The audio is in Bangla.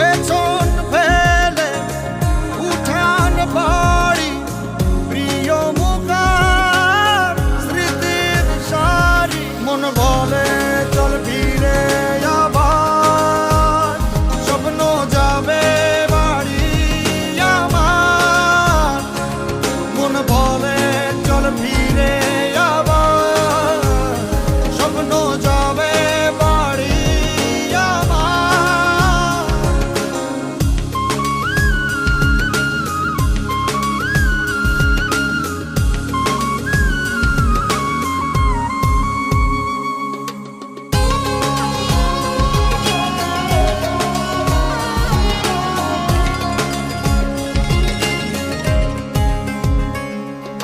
It's